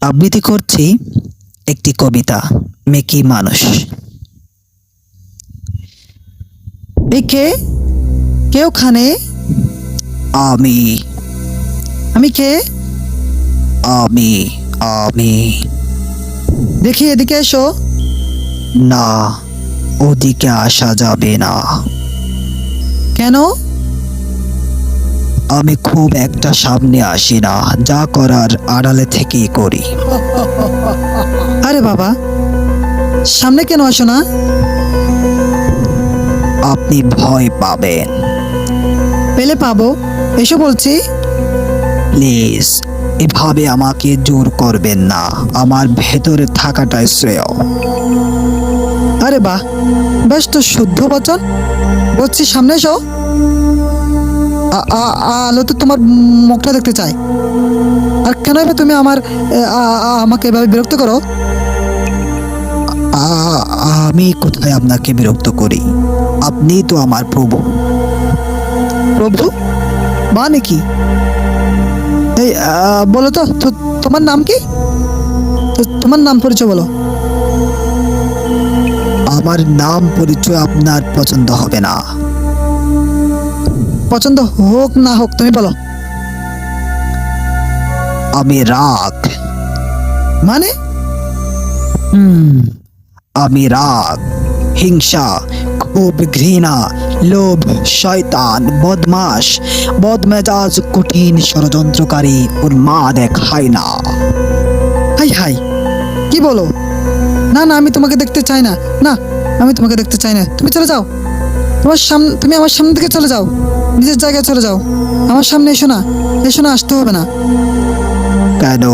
আবৃত্তি করছি একটি কবিতা, মেকি মানুষ। এই কে কে ওখানে আমি। আমি কে? আমি আমি। দেখি এদিকে এসো। না, ওদিকে আসা যাবে না। কেন? আমি খুব একটা সামনে আসি না যা করার আড়ালে থেকেই করি। আরে বাবা সামনে কেন আসো না? আপনি ভয় পাবেন। পেলে পাবো এসো বলছি। প্লিজ এভাবে আমাকে জোর করবেন না আমার ভেতরে থাকাটাই শ্রেয়। আরে বাহ বেশ তো শুদ্ধ বচন। বলছি সামনে এসো। আলো তো তোমার মুখটা দেখতে চাই আর কেন এবার তুমি আমার আমাকে এভাবে বিরক্ত করো? আমি কোথায় আপনাকে বিরক্ত করি? আপনি তো আমার প্রভু। প্রভু? মানে কি? এই বলো তো তোমার নাম কি? তোমার নাম পরিচয় বলো। আমার নাম পরিচয় আপনার পছন্দ হবে না। পছন্দ হোক না হোক তুমি বলো। আমি রাগ। মানে? হুম আমি রাগ হিংসা খুব ঘৃণা লোভ শয়তান বদমাস বদমেজাজ কঠিন ষড়যন্ত্রকারী উন্মাদ এক হয় না হাই হাই কি বলো? না না আমি তোমাকে দেখতে চাই না। না আমি তোমাকে দেখতে চাই না। তুমি চলে যাও। তোমার সামনে তুমি আমার সামনে থেকে চলে যাও। নিজের জায়গায় চলে যাও। আমার সামনে এসো না। এসো না আসতে হবে না। কেন?